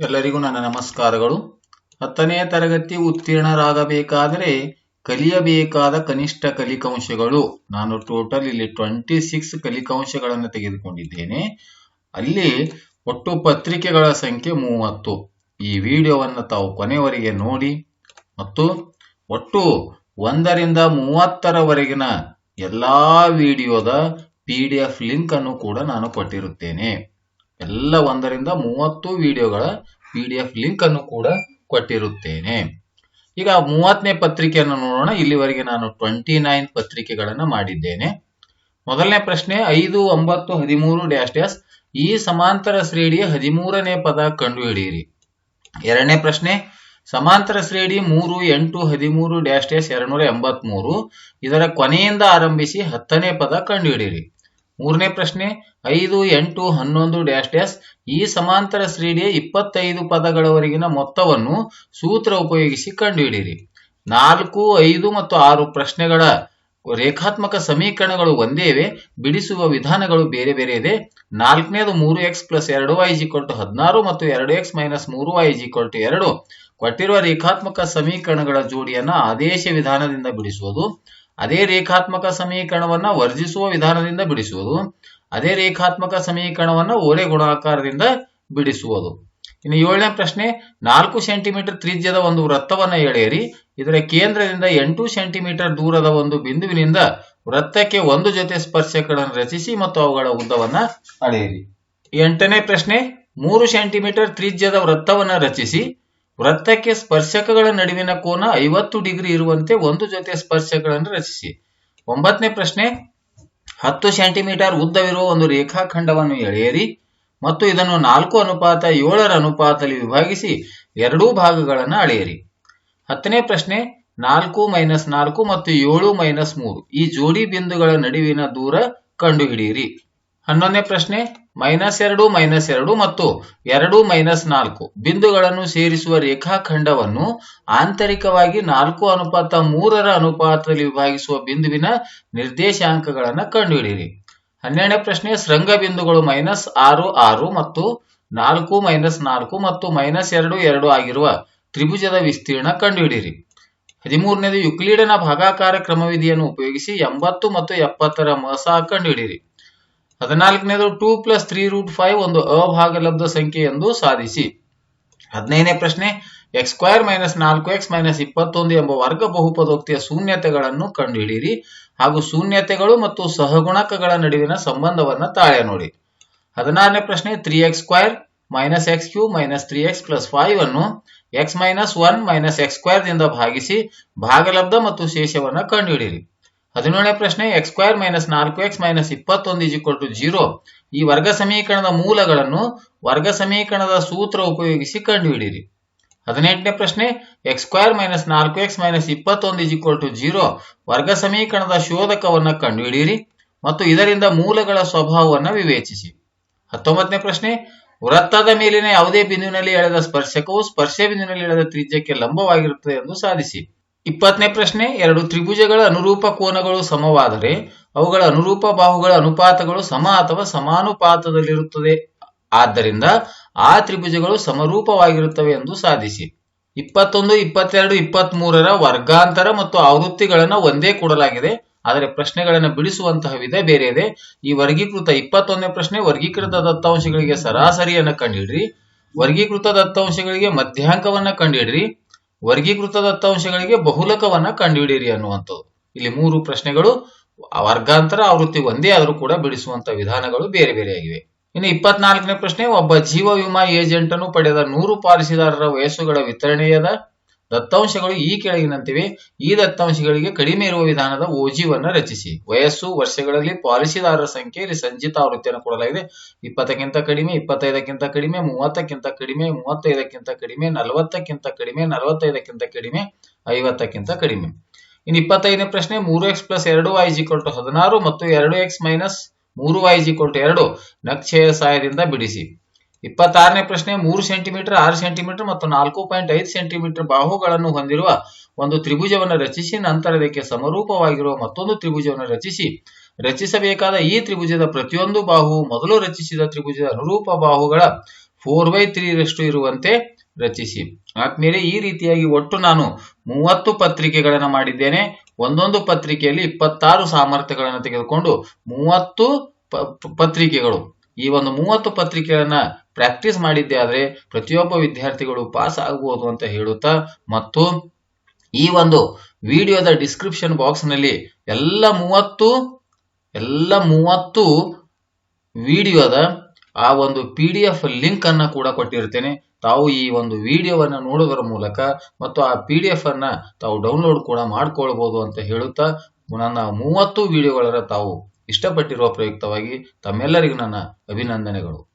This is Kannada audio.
ಎಲ್ಲರಿಗೂ ನನ್ನ ನಮಸ್ಕಾರಗಳು. ಹತ್ತನೇ ತರಗತಿ ಉತ್ತೀರ್ಣರಾಗಬೇಕಾದರೆ ಕಲಿಯಬೇಕಾದ ಕನಿಷ್ಠ ಕಲಿಕಾಂಶಗಳು. ನಾನು ಟೋಟಲ್ ಇಲ್ಲಿ ಟ್ವೆಂಟಿ ಸಿಕ್ಸ್ ಕಲಿಕಾಂಶಗಳನ್ನು ತೆಗೆದುಕೊಂಡಿದ್ದೇನೆ. ಅಲ್ಲಿ ಒಟ್ಟು ಪತ್ರಿಕೆಗಳ ಸಂಖ್ಯೆ ಮೂವತ್ತು. ಈ ವಿಡಿಯೋವನ್ನು ತಾವು ಕೊನೆವರೆಗೆ ನೋಡಿ. ಮತ್ತು ಒಟ್ಟು ಒಂದರಿಂದ ಮೂವತ್ತರವರೆಗಿನ ಎಲ್ಲ ವಿಡಿಯೋದ ಪಿ ಡಿ ಎಫ್ ಲಿಂಕ್ ಅನ್ನು ಕೂಡ ನಾನು ಕೊಟ್ಟಿರುತ್ತೇನೆ. ಎಲ್ಲ ಒಂದರಿಂದ ಮೂವತ್ತು ವಿಡಿಯೋಗಳ ಪಿ ಡಿ ಎಫ್ ಲಿಂಕ್ ಅನ್ನು ಕೂಡ ಕೊಟ್ಟಿರುತ್ತೇನೆ. ಈಗ ಮೂವತ್ತನೇ ಪತ್ರಿಕೆಯನ್ನು ನೋಡೋಣ. ಇಲ್ಲಿವರೆಗೆ ನಾನು ಟ್ವೆಂಟಿ ನೈನ್ ಪತ್ರಿಕೆಗಳನ್ನು ಮಾಡಿದ್ದೇನೆ. ಮೊದಲನೇ ಪ್ರಶ್ನೆ, ಐದು, ಒಂಬತ್ತು, ಹದಿಮೂರು ಡ್ಯಾಶ್ ಡ್ಯಾಶ್ ಈ ಸಮಾಂತರ ಶ್ರೇಣಿಯ ಹದಿಮೂರನೇ ಪದ ಕಂಡುಹಿಡಿಯಿರಿ. ಎರಡನೇ ಪ್ರಶ್ನೆ, ಸಮಾಂತರ ಶ್ರೇಣಿ ಮೂರು, ಎಂಟು, ಹದಿಮೂರು ಡ್ಯಾಶ್ ಡ್ಯಾಶ್ ಎರಡ್ನೂರ ಎಂಬತ್ಮೂರು, ಇದರ ಕೊನೆಯಿಂದ ಆರಂಭಿಸಿ ಹತ್ತನೇ ಪದ ಕಂಡುಹಿಡಿಯಿರಿ. ಮೂರನೇ ಪ್ರಶ್ನೆ, ಐದು, ಎಂಟು, ಹನ್ನೊಂದು, ಡ್ಯಾಶ್ ಡ್ಯಾಶ್. ಈ ಸಮಾಂತರ ಶ್ರೀಡಿಯ ಇಪ್ಪತ್ತೈದು ಪದಗಳವರೆಗಿನ ಮೊತ್ತವನ್ನು ಸೂತ್ರ ಉಪಯೋಗಿಸಿ ಕಂಡುಹಿಡಿಯಿರಿ. ನಾಲ್ಕು, ಐದು ಮತ್ತು ಆರು ಪ್ರಶ್ನೆಗಳ ರೇಖಾತ್ಮಕ ಸಮೀಕರಣಗಳು ಒಂದೇ ಇವೆ. ಬಿಡಿಸುವ ವಿಧಾನಗಳು ಬೇರೆ ಬೇರೆ ಇದೆ. ನಾಲ್ಕನೇದು ಮೂರು ಎಕ್ಸ್ ಪ್ಲಸ್ ಎರಡು ವೈ ಟು ಹದಿನಾರು ಮತ್ತು ಎರಡು ಎಕ್ಸ್ ಮೈನಸ್ ಮೂರು ವೈ ಟು ಎರಡು. ಕೊಟ್ಟಿರುವ ರೇಖಾತ್ಮಕ ಸಮೀಕರಣಗಳ ಜೋಡಿಯನ್ನ ಆದೇಶ ವಿಧಾನದಿಂದ ಬಿಡಿಸುವುದು. ಅದೇ ರೇಖಾತ್ಮಕ ಸಮೀಕರಣವನ್ನ ವರ್ಜಿಸುವ ವಿಧಾನದಿಂದ ಬಿಡಿಸುವುದು, ಅದೇ ರೇಖಾತ್ಮಕ ಸಮೀಕರಣವನ್ನ ಓರೆ ಗುಣಾಕಾರದಿಂದ ಬಿಡಿಸುವುದು. ಇನ್ನು ಏಳನೇ ಪ್ರಶ್ನೆ, ನಾಲ್ಕು ಸೆಂಟಿಮೀಟರ್ ತ್ರಿಜ್ಯದ ಒಂದು ವೃತ್ತವನ್ನ ಎಳೆಯಿರಿ. ಇದರ ಕೇಂದ್ರದಿಂದ ಎಂಟು ಸೆಂಟಿಮೀಟರ್ ದೂರದ ಒಂದು ಬಿಂದುವಿನಿಂದ ವೃತ್ತಕ್ಕೆ ಒಂದು ಜೊತೆ ಸ್ಪರ್ಶಕಗಳನ್ನು ರಚಿಸಿ ಮತ್ತು ಅವುಗಳ ಉದ್ದವನ್ನ ಅಳೆಯಿರಿ. ಎಂಟನೇ ಪ್ರಶ್ನೆ, ಮೂರು ಸೆಂಟಿಮೀಟರ್ ತ್ರಿಜ್ಯದ ವೃತ್ತವನ್ನ ರಚಿಸಿ ವೃತ್ತಕ್ಕೆ ಸ್ಪರ್ಶಕಗಳ ನಡುವಿನ ಕೋನ ಐವತ್ತು ಡಿಗ್ರಿ ಇರುವಂತೆ ಒಂದು ಜೊತೆ ಸ್ಪರ್ಶಕಗಳನ್ನು ರಚಿಸಿ. ಒಂಬತ್ತನೇ ಪ್ರಶ್ನೆ, ಹತ್ತು ಸೆಂಟಿಮೀಟರ್ ಉದ್ದವಿರುವ ಒಂದು ರೇಖಾಖಂಡವನ್ನು ಎಳೆಯಿರಿ ಮತ್ತು ಇದನ್ನು ನಾಲ್ಕು ಅನುಪಾತ, ಏಳರ ಅನುಪಾತದಲ್ಲಿ ವಿಭಾಗಿಸಿ ಎರಡೂ ಭಾಗಗಳನ್ನು ಅಳೆಯಿರಿ. ಹತ್ತನೇ ಪ್ರಶ್ನೆ, ನಾಲ್ಕು ಮೈನಸ್ ನಾಲ್ಕು ಮತ್ತು ಏಳು ಮೈನಸ್ ಮೂರು ಈ ಜೋಡಿ ಬಿಂದುಗಳ ನಡುವಿನ ದೂರ ಕಂಡುಹಿಡಿಯಿರಿ. ಹನ್ನೊಂದನೇ ಪ್ರಶ್ನೆ ಮೈನಸ್ ಎರಡು ಮೈನಸ್ ಎರಡು ಮತ್ತು ಎರಡು ಮೈನಸ್ ನಾಲ್ಕು ಬಿಂದುಗಳನ್ನು ಸೇರಿಸುವ ರೇಖಾಖಂಡವನ್ನು ಆಂತರಿಕವಾಗಿ ನಾಲ್ಕು ಅನುಪಾತ ಮೂರರ ಅನುಪಾತದಲ್ಲಿ ವಿಭಾಗಿಸುವ ಬಿಂದುವಿನ ನಿರ್ದೇಶಾಂಕಗಳನ್ನು ಕಂಡುಹಿಡಿಯಿರಿ. ಹನ್ನೆರಡನೇ ಪ್ರಶ್ನೆ, ಶೃಂಗ ಬಿಂದುಗಳು ಮೈನಸ್ ಆರು ಆರು ಮತ್ತು ನಾಲ್ಕು ಮೈನಸ್ ನಾಲ್ಕು ಮತ್ತು ಮೈನಸ್ ಎರಡು ಎರಡು ಆಗಿರುವ ತ್ರಿಭುಜದ ವಿಸ್ತೀರ್ಣ ಕಂಡುಹಿಡಿಯಿರಿ. ಹದಿಮೂರನೇದು ಯುಕ್ಲೀಡನ ಭಾಗಾಕಾರ ಕ್ರಮವಿಧಿಯನ್ನು ಉಪಯೋಗಿಸಿ ಎಂಬತ್ತು ಮತ್ತು ಎಪ್ಪತ್ತರ ಮಸ ಕಂಡುಹಿಡಿಯಿರಿ. ಹದಿನಾಲ್ಕನೇದು two plus three root five ಒಂದು ಅಭಾಗಲಬ್ಧ ಸಂಖ್ಯೆ ಎಂದು ಸಾಧಿಸಿ. ಹದಿನೈದನೇ ಪ್ರಶ್ನೆ ಎಕ್ಸ್ ಸ್ಕ್ವೇರ್ ಮೈನಸ್ ನಾಲ್ಕು ಎಕ್ಸ್ ಮೈನಸ್ ಇಪ್ಪತ್ತೊಂದು ಎಂಬ ವರ್ಗ ಬಹುಪದೋಕ್ತಿಯ ಶೂನ್ಯತೆಗಳನ್ನು ಕಂಡುಹಿಡಿಯಿರಿ. ಹಾಗೂ ಶೂನ್ಯತೆಗಳು ಮತ್ತು ಸಹಗುಣಕಗಳ ನಡುವಿನ ಸಂಬಂಧವನ್ನು ತಾಳೆ ನೋಡಿ. ಹದಿನಾರನೇ ಪ್ರಶ್ನೆ three X square minus X cube minus three X plus five ಅನ್ನು X minus one minus X square ದಿಂದ ಭಾಗಿಸಿ ಭಾಗಲಬ್ಧ ಮತ್ತು ಶೇಷವನ್ನು ಕಂಡುಹಿಡಿಯಿರಿ. ಹದಿನೇಳನೇ ಪ್ರಶ್ನೆ ಎಕ್ಸ್ ಸ್ಕ್ವೇರ್ ಮೈನಸ್ ನಾಲ್ಕು ಎಕ್ಸ್ ಮೈನಸ್ ಇಪ್ಪತ್ತೊಂದು ಇಸ್ ಟು ಜೀರೋ ಈ ವರ್ಗ ಸಮೀಕರಣದ ಮೂಲಗಳನ್ನು ವರ್ಗ ಸಮೀಕರಣದ ಸೂತ್ರ ಉಪಯೋಗಿಸಿ ಕಂಡುಹಿಡಿಯಿರಿ. ಹದಿನೆಂಟನೇ ಪ್ರಶ್ನೆ ಎಕ್ಸ್ ಸ್ಕ್ವೇರ್ ಮೈನಸ್ ನಾಲ್ಕು ಎಕ್ಸ್ ಮೈನಸ್ ಇಪ್ಪತ್ತೊಂದು ಇಸ್ ಟು ಜೀರೋ ವರ್ಗ ಸಮೀಕರಣದ ಶೋಧಕವನ್ನು ಕಂಡುಹಿಡಿಯಿರಿ ಮತ್ತು ಇದರಿಂದ ಮೂಲಗಳ ಸ್ವಭಾವವನ್ನು ವಿವೇಚಿಸಿ. ಹತ್ತೊಂಬತ್ತನೇ ಪ್ರಶ್ನೆ, ವೃತ್ತದ ಮೇಲಿನ ಯಾವುದೇ ಬಿಂದುವಿನಲ್ಲಿ ಎಳೆದ ಸ್ಪರ್ಶಕವು ಸ್ಪರ್ಶ ಬಿಂದುವಿನಲ್ಲಿ ಎಳೆದ ತ್ರಿಜ್ಯಕ್ಕೆ ಲಂಬವಾಗಿರುತ್ತದೆ ಎಂದು ಸಾಧಿಸಿ. ಇಪ್ಪತ್ತನೇ ಪ್ರಶ್ನೆ, ಎರಡು ತ್ರಿಭುಜಗಳ ಅನುರೂಪ ಕೋನಗಳು ಸಮವಾದರೆ ಅವುಗಳ ಅನುರೂಪ ಬಾಹುಗಳ ಅನುಪಾತಗಳು ಸಮ ಅಥವಾ ಸಮಾನುಪಾತದಲ್ಲಿರುತ್ತದೆ. ಆದ್ದರಿಂದ ಆ ತ್ರಿಭುಜಗಳು ಸಮರೂಪವಾಗಿರುತ್ತವೆ ಎಂದು ಸಾಧಿಸಿ. ಇಪ್ಪತ್ತೊಂದು, ಇಪ್ಪತ್ತೆರಡು ಇಪ್ಪತ್ತ್ ಮೂರರ ವರ್ಗಾಂತರ ಮತ್ತು ಆವೃತ್ತಿಗಳನ್ನು ಒಂದೇ ಕೊಡಲಾಗಿದೆ. ಆದರೆ ಪ್ರಶ್ನೆಗಳನ್ನು ಬಿಡಿಸುವಂತಹ ವಿಧ ಬೇರೆ ಇದೆ. ಈ ವರ್ಗೀಕೃತ ಇಪ್ಪತ್ತೊಂದನೇ ಪ್ರಶ್ನೆ ವರ್ಗೀಕೃತ ದತ್ತಾಂಶಗಳಿಗೆ ಸರಾಸರಿಯನ್ನು ಕಂಡುಹಿಡ್ರಿ ವರ್ಗೀಕೃತ ದತ್ತಾಂಶಗಳಿಗೆ ಮಧ್ಯಾಂಕವನ್ನು ಕಂಡುಹಿಡ್ರಿ ವರ್ಗೀಕೃತ ದತ್ತಾಂಶಗಳಿಗೆ ಬಹುಲಕವನ್ನ ಕಂಡುಹಿಡಿಯಿರಿ ಅನ್ನುವಂಥದ್ದು. ಇಲ್ಲಿ ಮೂರು ಪ್ರಶ್ನೆಗಳು, ವರ್ಗಾಂತರ ಆವೃತ್ತಿ ಒಂದೇ ಆದರೂ ಕೂಡ ಬಿಡಿಸುವಂತ ವಿಧಾನಗಳು ಬೇರೆ ಬೇರೆಯಾಗಿವೆ ಇನ್ನು ಇಪ್ಪತ್ನಾಲ್ಕನೇ ಪ್ರಶ್ನೆ, ಒಬ್ಬ ಜೀವ ವಿಮಾ ಏಜೆಂಟ್ ಅನ್ನು ಪಡೆದ ನೂರು ಪಾಲಿಸಿದಾರರ ವಯಸ್ಸುಗಳ ವಿತರಣೆಯದ ದತ್ತಾಂಶಗಳು ಈ ಕೆಳಗಿನಂತಿವೆ. ಈ ದತ್ತಾಂಶಗಳಿಗೆ ಕಡಿಮೆ ಇರುವ ವಿಧಾನದ ಓಜಿವನ್ನ ರಚಿಸಿ. ವಯಸ್ಸು, ವರ್ಷಗಳಲ್ಲಿ ಪಾಲಿಸಿದಾರರ ಸಂಖ್ಯೆ, ಇಲ್ಲಿ ಸಂಚಿತ ಆವೃತ್ತಿಯನ್ನು ಕೊಡಲಾಗಿದೆ. ಇಪ್ಪತ್ತಕ್ಕಿಂತ ಕಡಿಮೆ, ಇಪ್ಪತ್ತೈದಕ್ಕಿಂತ ಕಡಿಮೆ, ಮೂವತ್ತಕ್ಕಿಂತ ಕಡಿಮೆ, ಮೂವತ್ತೈದಕ್ಕಿಂತ ಕಡಿಮೆ, ನಲವತ್ತಕ್ಕಿಂತ ಕಡಿಮೆ, ನಲವತ್ತೈದಕ್ಕಿಂತ ಕಡಿಮೆ, ಐವತ್ತಕ್ಕಿಂತ ಕಡಿಮೆ. ಇನ್ನು ಇಪ್ಪತ್ತೈದನೇ ಪ್ರಶ್ನೆ, ಮೂರು ಎಕ್ಸ್ ಪ್ಲಸ್ ಎರಡು ವೈ ಟು ಹದಿನಾರು ಮತ್ತು ಎರಡು ಎಕ್ಸ್ ಮೈನಸ್ ಮೂರು ವೈ ಟು ಎರಡು ನಕ್ಷೆಯ ಸಹಾಯದಿಂದ ಬಿಡಿಸಿ. ಇಪ್ಪತ್ತಾರನೇ ಪ್ರಶ್ನೆ, ಮೂರು ಸೆಂಟಿಮೀಟರ್, ಆರು ಸೆಂಟಿಮೀಟರ್ ಮತ್ತು ನಾಲ್ಕು ಪಾಯಿಂಟ್ ಐದು ಸೆಂಟಿಮೀಟರ್ ಬಾಹುಗಳನ್ನು ಹೊಂದಿರುವ ಒಂದು ತ್ರಿಭುಜವನ್ನು ರಚಿಸಿ, ನಂತರ ಇದಕ್ಕೆ ಸಮರೂಪವಾಗಿರುವ ಮತ್ತೊಂದು ತ್ರಿಭುಜವನ್ನು ರಚಿಸಿ. ರಚಿಸಬೇಕಾದ ಈ ತ್ರಿಭುಜದ ಪ್ರತಿಯೊಂದು ಬಾಹು ಮೊದಲು ರಚಿಸಿದ ತ್ರಿಭುಜದ ಅನುರೂಪ ಬಾಹುಗಳ ಫೋರ್ ಬೈ ತ್ರೀರಷ್ಟು ಇರುವಂತೆ ರಚಿಸಿ. ಆದ್ಮೇಲೆ ಈ ರೀತಿಯಾಗಿ ಒಟ್ಟು ನಾನು ಮೂವತ್ತು ಪತ್ರಿಕೆಗಳನ್ನು ಮಾಡಿದ್ದೇನೆ. ಒಂದೊಂದು ಪತ್ರಿಕೆಯಲ್ಲಿ ಇಪ್ಪತ್ತಾರು ಸಾಮರ್ಥ್ಯಗಳನ್ನು ತೆಗೆದುಕೊಂಡು ಮೂವತ್ತು ಪತ್ರಿಕೆಗಳು. ಈ ಒಂದು ಮೂವತ್ತು ಪತ್ರಿಕೆಗಳನ್ನ ಪ್ರಾಕ್ಟೀಸ್ ಮಾಡಿದ್ದೆ ಆದ್ರೆ ಪ್ರತಿಯೊಬ್ಬ ವಿದ್ಯಾರ್ಥಿಗಳು ಪಾಸ್ ಆಗಬಹುದು ಅಂತ ಹೇಳುತ್ತಾ ಮತ್ತು ಈ ಒಂದು ವಿಡಿಯೋದ ಡಿಸ್ಕ್ರಿಪ್ಷನ್ ಬಾಕ್ಸ್ನಲ್ಲಿ ಎಲ್ಲ ಮೂವತ್ತು ಎಲ್ಲ ಮೂವತ್ತು ವಿಡಿಯೋದ ಆ ಒಂದು ಪಿ ಡಿ ಎಫ್ ಲಿಂಕ್ ಅನ್ನ ಕೂಡ ಕೊಟ್ಟಿರ್ತೇನೆ. ತಾವು ಈ ಒಂದು ವಿಡಿಯೋವನ್ನ ನೋಡುವುದರ ಮೂಲಕ ಮತ್ತು ಆ ಪಿ ಡಿ ಎಫ್ ಅನ್ನ ತಾವು ಡೌನ್ಲೋಡ್ ಕೂಡ ಮಾಡ್ಕೊಳ್ಬಹುದು ಅಂತ ಹೇಳುತ್ತಾ, ನನ್ನ ಮೂವತ್ತು ವಿಡಿಯೋಗಳ ತಾವು ಇಷ್ಟಪಟ್ಟಿರುವ ಪ್ರಯುಕ್ತವಾಗಿ ತಮ್ಮೆಲ್ಲರಿಗೂ ನನ್ನ ಅಭಿನಂದನೆಗಳು.